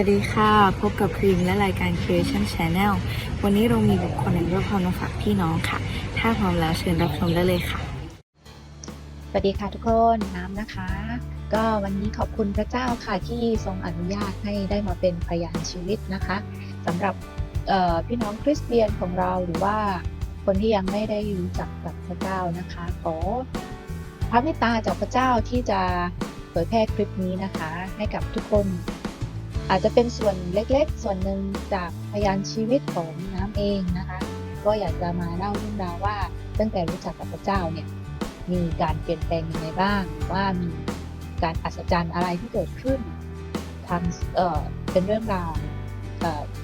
วัสดีค่ะ พบกับครีมและรายการ Creation Channel วันนี้เรามีบุคคลอันรูปพรมาฝากพี่น้องค่ะ ถ้าพร้อมแล้วเชิญรับชมได้เลยค่ะ สวัสดีค่ะทุกคนน้ำนะคะ ก็วันนี้ขอบคุณพระเจ้าค่ะที่ทรงอนุญาตให้ได้มาเป็นพยานชีวิตนะคะสำหรับพี่น้องคริสเตียนของเราหรือว่าคนที่ยังไม่ได้รู้จักกับพระเจ้านะคะขอพระเมตตาจากพระเจ้าที่จะเผยแพร่คลิปนี้นะคะ ให้กับทุกคน อาจจะเป็นส่วนเล็กๆ ส่วนหนึ่งจากพยานชีวิตของน้ำเองนะคะ ก็อยากจะมาเล่าเรื่องราวว่าตั้งแต่รู้จักกับพระเจ้าเนี่ยมีการเปลี่ยนแปลงยังไงบ้าง ว่ามีการอัศจรรย์อะไรที่เกิดขึ้นทางเอ่อเป็นเรื่องราว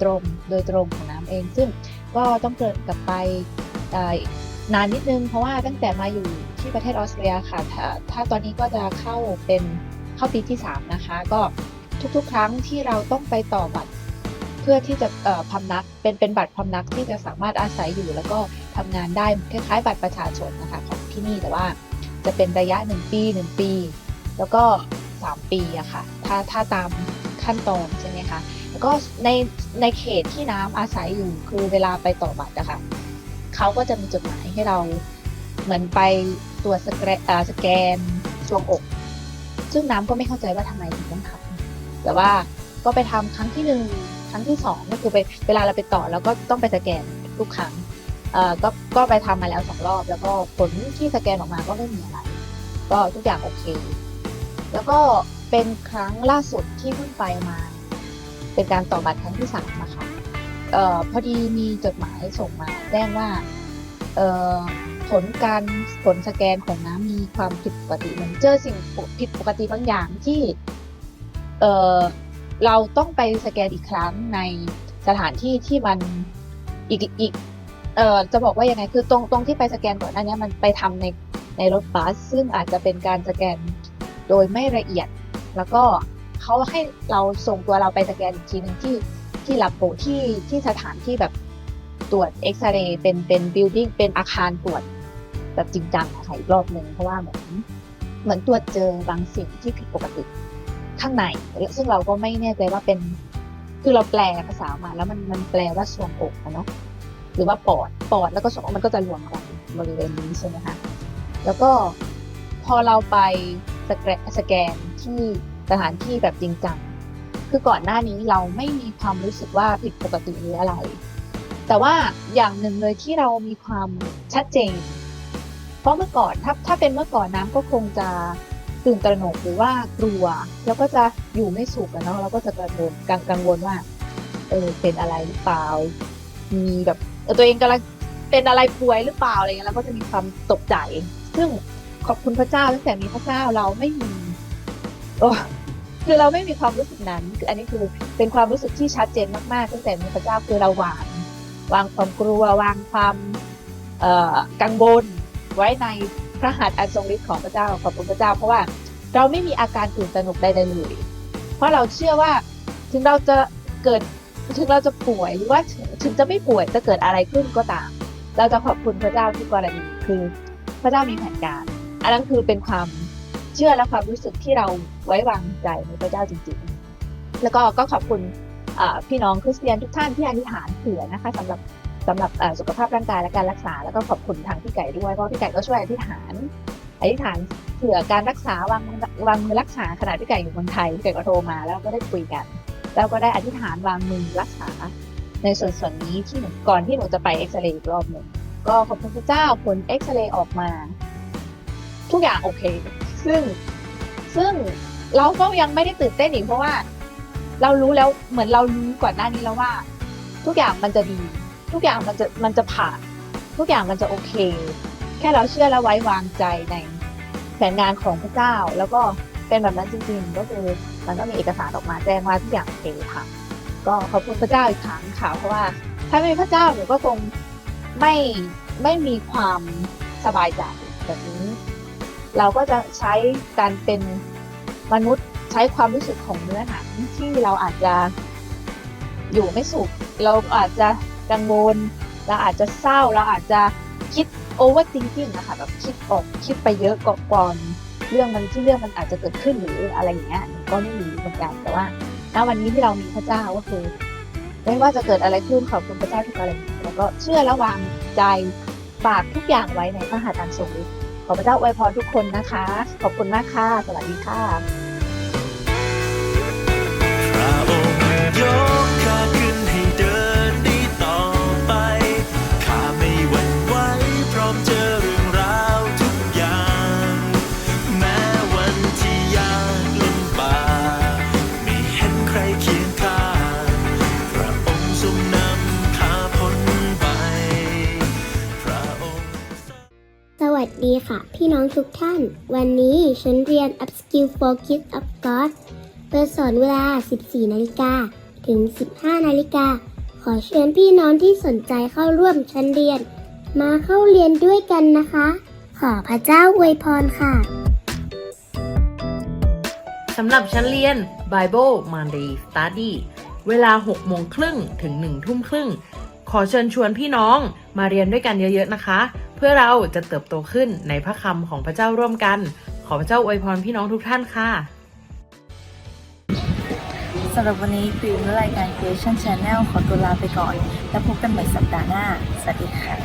ตรงโดยตรงของน้ำเอง ซึ่งก็ต้องเกิดกลับไปนานนิดนึง เพราะว่าตั้งแต่มาอยู่ที่ประเทศออสเตรียค่ะถ้าถ้าตอนนี้ก็จะเข้าเป็นเข้าปีที่ 3 นะคะ ก็ ทุกๆ ครั้งที่เราต้องไปต่อบัตร เพื่อที่จะพำนักเป็นเป็นบัตรพำนักที่จะสามารถอาศัยอยู่ แล้วก็ทำงานได้คล้ายๆ บัตรประชาชนนะคะของที่นี่แต่ว่าจะเป็นระยะ 1 ปี 1 ปี แล้วก็ 3 ปีอะค่ะถ้าถ้าตามขั้นตอนใช่ไหมคะแล้วก็ในในเขตที่น้ำอาศัยอยู่คือเวลาไปต่อบัตรอะคะเขาก็จะมีจดหมายให้เราเหมือนไปตรวจสแกนสแกนช่วงอก ซึ่งน้ำก็ไม่เข้าใจว่าทำไมถึงต้องทำ แต่ว่าก็ไปทำครั้งที่หนึ่งครั้งที่สองก็คือไปเวลาเราไปต่อแล้วก็ต้องไปสแกนทุกครั้งเอ่อก็ก็ไปทำมาแล้วสองรอบ แล้วก็ผลที่สแกนออกมาก็ไม่มีอะไร ก็ทุกอย่างโอเค แล้วก็เป็นครั้งล่าสุดที่เพิ่งไปมา เป็นการต่อบัตรครั้งที่สามนะคะเอ่อพอดีมีจดหมายส่งมาแจ้งว่าเอ่อผลการผลสแกนของน้ำมีความผิดปกติเหมือนเจอสิ่งผิดปกติบางอย่างที่ เออเราต้องไปสแกนอีกครั้งในสถานที่ที่มันอีกอีกเอ่อจะบอกว่ายังไงคือตรงตรงที่ไปสแกนก่อนหน้านี้มันไปทำในในรถบัสซึ่งอาจจะเป็นการสแกนโดยไม่ละเอียด แล้วก็เขาให้เราส่งตัวเราไปสแกนอีกทีหนึ่งที่ที่ลับโบที่ที่สถานที่แบบตรวจเอ็กซเรย์เป็นเป็นบิลดิ้งเป็นอาคารตรวจแบบจริงจังค่ะอีกรอบหนึ่งเพราะว่าเหมือนเหมือนตรวจเจอบางสิ่งที่ผิดปกติ ข้างใน ซึ่งเราก็ไม่แน่ใจว่าเป็น คือเราแปลภาษามาแล้วมันมันแปลว่าทรวงอกอะเนาะหรือว่าปอดปอดแล้วก็สมองมันก็จะรวมกันบริเวณนี้ใช่ไหมคะแล้วก็พอเราไปสแกนสแกนที่สถานที่แบบจริงจังคือก่อนหน้านี้เราไม่มีความรู้สึกว่าผิดปกติหรืออะไร แต่ว่าอย่างหนึ่งเลยที่เรามีความชัดเจน เพราะเมื่อก่อนถ้าถ้าเป็นเมื่อก่อนน้ำก็คงจะ ตื่นตระหนกหรือว่ากลัว แล้วก็จะอยู่ไม่สุขอะเนาะเราก็จะกังวลกังกังวลว่า เออเป็นอะไรหรือเปล่า มีแบบตัวเองกำลังเป็นอะไรป่วยหรือเปล่าอะไรเงี้ยแล้วก็จะมีความตกใจ ซึ่งขอบคุณพระเจ้าตั้งแต่มีพระเจ้าเราไม่มีโอ้คือเราไม่มีความรู้สึกนั้นคืออันนี้คือเป็นความรู้สึกที่ชัดเจนมากๆตั้งแต่มีพระเจ้าคือเราวางวางความกลัววางความเอ่อกังวลไว้ใน พระหัตถ์อันทรงฤทธิ์ของพระเจ้าขอบคุณพระเจ้า เพราะว่าเราไม่มีอาการตื่นตระหนกใดๆเลยเพราะเราเชื่อว่าถึงเราจะเกิดถึงเราจะป่วยหรือว่าถึงจะไม่ป่วยจะเกิดอะไรขึ้นก็ตาม เราจะขอบคุณพระเจ้าทุกกรณีคือพระเจ้ามีแผนการ อันนั้นคือเป็นความเชื่อและความรู้สึกที่เราไว้วางใจในพระเจ้าจริงๆ แล้วก็ก็ขอบคุณพี่น้องคริสเตียนทุกท่านที่อธิษฐานเผื่อนะคะสำหรับ สำหรับสุขภาพร่างกายและการรักษา แล้วก็ขอบคุณทางพี่ไก่ด้วยเพราะพี่ไก่ก็ช่วยอธิษฐานอธิษฐานเผื่อการรักษาวางวางมือรักษาขณะพี่ไก่อยู่เมืองไทยพี่ไก่ก็โทรมาแล้วก็ได้คุยกัน แล้วก็ได้อธิษฐานวางมือรักษา ในส่วนส่วนนี้ที่หนูก่อนที่หนูจะไปเอ็กซเรย์อีกรอบหนึ่งก็ขอบคุณพระเจ้าผลเอ็กซเรย์ออกมา ทุกอย่างโอเค ซึ่งซึ่งเราก็ยังไม่ได้ตื่นเต้นอีกเพราะว่า เรารู้แล้วเหมือนเรารู้ก่อนหน้านี้แล้วว่า ทุกอย่างมันจะดี ทุกอย่างมันจะมันจะผ่าน ทุกอย่างมันจะโอเค แค่เราเชื่อและไว้วางใจในแผนงานของพระเจ้า แล้วก็เป็นแบบนั้นจริง ๆ ก็คือมันก็มีเอกสารออกมาแจ้งว่าทุกอย่างโอเคค่ะ ก็ขอบคุณพระเจ้าอีกครั้งค่ะเพราะว่าถ้าไม่มีพระเจ้าหนูก็คงไม่ไม่มีความสบายใจแบบนี้ เราก็จะใช้การเป็นมนุษย์ใช้ความรู้สึกของเนื้อหนังที่เราอาจจะอยู่ไม่สุขเราอาจจะ กังวล เราอาจจะเศร้า เราอาจจะคิด overthinking นะคะแบบคิดออกคิดไปเยอะก่อนเรื่องมันที่เรื่องมันอาจจะเกิดขึ้นหรืออะไรอย่างเงี้ยก็ไม่รู้เหมือนกันแต่ว่าณวันนี้ที่เรามีพระเจ้าก็คือไม่ว่าจะเกิดอะไรขึ้นขอบคุณพระเจ้าทุกอะไรแล้วก็เชื่อและวางใจฝากทุกอย่างไว้ในพระหัตถ์อันทรงฤทธิ์ขอพระเจ้าอวยพรทุกคนนะคะ ขอบคุณมากค่ะ สวัสดีค่ะพระองค์ ดีค่ะ พี่น้องทุกท่าน วันนี้ฉันเรียน Upskill for Kids of God เปิดสอนเวลา 14 นาฬิกา ถึง 15 นาฬิกา ขอเชิญพี่น้องที่สนใจเข้าร่วมชั้นเรียน มาเข้าเรียนด้วยกันนะคะ ขอพระเจ้าอวยพรค่ะสำหรับชั้นเรียน Bible Monday Study เวลา 6 โมงครึ่งถึง 1 ทุ่มครึ่ง ขอเชิญชวนพี่น้องมาเรียนด้วยกันเยอะๆนะคะ พื่อเราจะเติบโตขึ้นในพระคำของพระเจ้าร่วมกัน ขอพระเจ้าอวยพรพี่น้องทุกท่านค่ะสำหรับวันนี้ฟิล์มและรายการ Creation Channel ขอตัวลาไปก่อน แล้วพบกันใหม่สัปดาห์หน้า สวัสดีค่ะ